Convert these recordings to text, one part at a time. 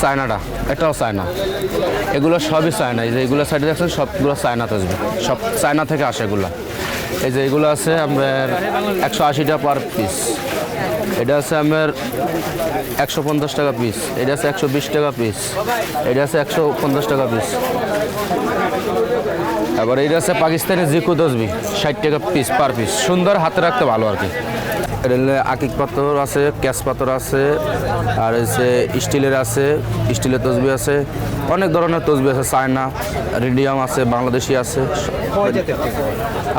চায়নাটা, এটাও চায়না। এগুলো সবই চায়না, এই যে এগুলো সাইডে দেখছেন, সবগুলো চায়না আসবে। সব চায়না থেকে আসে এগুলো। এই যে এগুলো আছে আমার একশো আশিটা পার পিস এটা আছে আমার একশো পঞ্চাশ টাকা পিস এটা আছে একশো বিশ টাকা পিস এটা আছে একশো পঞ্চাশ টাকা পিস এবার এটা আছে পাকিস্তানি জিকু দসবি ষাট টাকা পিস পার পিস সুন্দর হাতে রাখতে ভালো আর কি। আকিক পাথর আছে ক্যাশ পাথর আছে আর হচ্ছে স্টিলের আছে স্টিলের তসবি আছে অনেক ধরনের তসবি আছে চায়না রিডিয়াম আছে বাংলাদেশি আছে।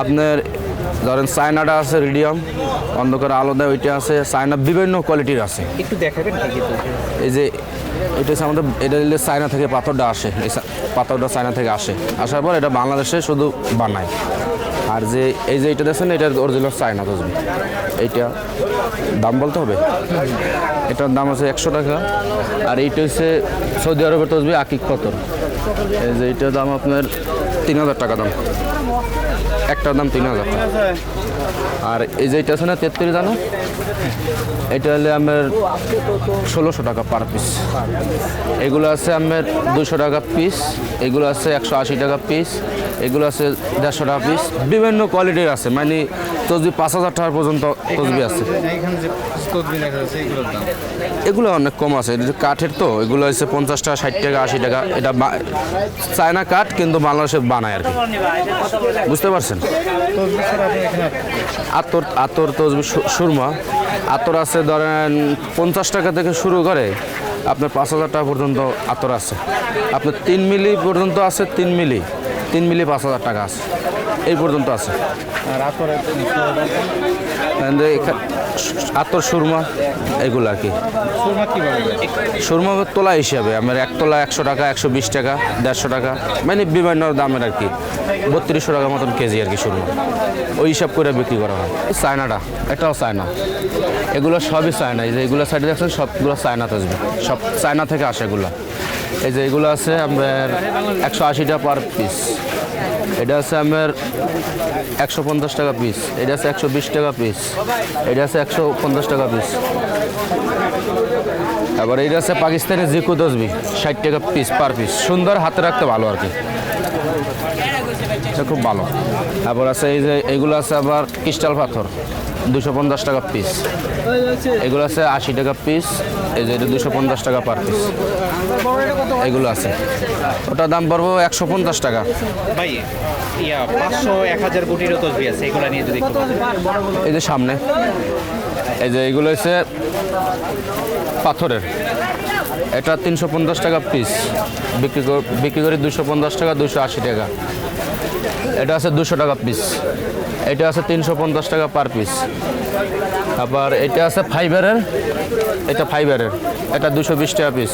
আপনার ধরেন চায়নাটা আছে রিডিয়াম অন্ধকার আলো দেয় ওইটা আছে চায়না বিভিন্ন কোয়ালিটির আছে। একটু দেখাবেন? এই যে এটা হচ্ছে আমাদের এটা হলে চায়না থেকে পাথরটা আসে এই পাথরটা চায়না থেকে আসে। আসার পর এটা বাংলাদেশে শুধু বানায়। আর যে, এই যে এটা দেখছেন, এটার অরিজিনাল চায়না তসবি এইটা দাম বলতে হবে? এটার দাম আছে একশো টাকা। আর এইটা হচ্ছে সৌদি আরবের তসবি আকিক পাথর। এই যে এইটার দাম আপনার তিন হাজার টাকা দাম। একটার দাম তিন হাজার টাকা। আর এই যে এইটা আছে না তেত্রিশ দানা এটা হলে আমার ষোলোশো টাকা পার পিস এগুলো আছে আমার দুশো টাকা পিস এগুলো আছে একশো আশি টাকা পিস এগুলো আছে দেড়শো টাকা পিস বিভিন্ন কোয়ালিটির আছে মানে তসবি পাঁচ হাজার টাকা পর্যন্ত তসবি আছে। এগুলো অনেক কম আছে। কাঠের তো এগুলো হচ্ছে পঞ্চাশ টাকা ষাট টাকা আশি টাকা। এটা চায়না কাঠ কিন্তু বাংলাদেশে বানায় আর কি। বুঝতে পারছেন? আতর আতর তসবি সুরমা। আতর আছে ধরেন পঞ্চাশ টাকা থেকে শুরু করে আপনার পাঁচ হাজার টাকা পর্যন্ত আতর আছে। আপনার তিন মিলি পর্যন্ত আছে তিন মিলি। তিন মিলি পাঁচ হাজার টাকা আছে। এই পর্যন্ত আছে। আর আতরে সুরমা এগুলো আর কি। সুরমা তোলা হিসাবে আমার এক তোলা একশো টাকা একশো বিশ টাকা দেড়শো টাকা মানে বিভিন্ন দামের আর কি বত্রিশশো টাকা মতন কেজি আর কি সুরমা। ওই হিসাব করে বিক্রি করা হয়। চায়নাটা এটাও চায়না। এগুলো সবই চায়না এই যে এগুলো সাইডে দেখছেন সবগুলো চায়নাতে আসবে। সব চায়না থেকে আসে এগুলো। এই যে এগুলো আছে আমার একশো আশি টাকা পার পিস এটা আছে আমার একশো পঞ্চাশ টাকা পিস এটা আছে একশো বিশ টাকা পিস এটা আছে একশো পঞ্চাশ টাকা পিস এবার এটা আছে পাকিস্তানের জিকু দশবি ষাট টাকা পিস পার পিস সুন্দর হাতে রাখতে ভালো আর কি। এটা খুব ভালো। তারপর আছে এই যে এগুলো আছে আবার ক্রিস্টাল পাথর দুশো পঞ্চাশ টাকা পিস এগুলো আছে আশি টাকা পিস এই যে এটা দুশো পঞ্চাশ টাকা পার পিস এগুলো আছে। ওটার দাম পড়ব একশো পঞ্চাশ টাকা। ভাই ইয়া পাঁচশো এক হাজার কোটিরও তদবি আছে এগুলো নিয়ে যদি এই যে সামনে এই যে এগুলো হচ্ছে পাথরের। এটা তিনশো পঞ্চাশ টাকা পিস বিক্রি কর- বিক্রি করি দুশো পঞ্চাশ টাকা দুশো আশি টাকা। এটা আছে দুশো টাকা পিস এটা আছে তিনশো পঞ্চাশ টাকা পার পিস আবার এটা আছে ফাইবারের এটা ফাইবারের এটা দুশো বিশ টাকা পিস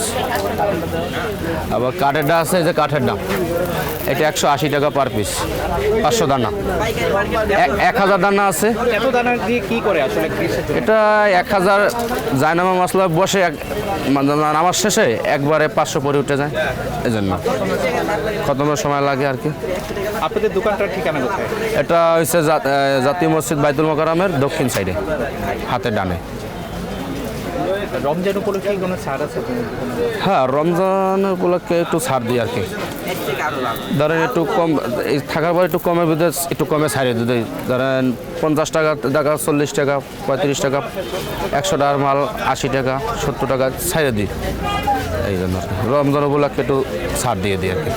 আবার কাঠেরটা আছে যে কাঠের দাম এটা একশো আশি টাকা পার পিস পাঁচশো দানা। এক- এক হাজার দানা আছে? এটা এক হাজার জায়নামা মশলা বসে এক মানে নামাজ শেষে একবারে পাঁচশো পরে উঠে যায় এই জন্য খতমের সময় লাগে আর কি। আপনাদের দোকানটার ঠিকানা কোথায়? এটা হচ্ছে জাতীয় মসজিদ বাইতুল মোকারামের দক্ষিণ সাইডে। হাতের ডানে। রমজান উপলক্ষে কোনো ছাড় আছে হ্যাঁ রমজান উপলক্ষে একটু ছাড় দিই আর কি। ধরেন একটু কম থাকার পর একটু কমের ভিতরে একটু কমে ছাড়িয়ে দিই ধরেন পঞ্চাশ টাকা টাকা চল্লিশ টাকা পঁয়ত্রিশ টাকা একশো টাকার মাল আশি টাকা সত্তর টাকা ছাড়িয়ে দিই। এই জন্য আর কি। রমজান উপলক্ষে একটু ছাড় দিয়ে দিই আর কি।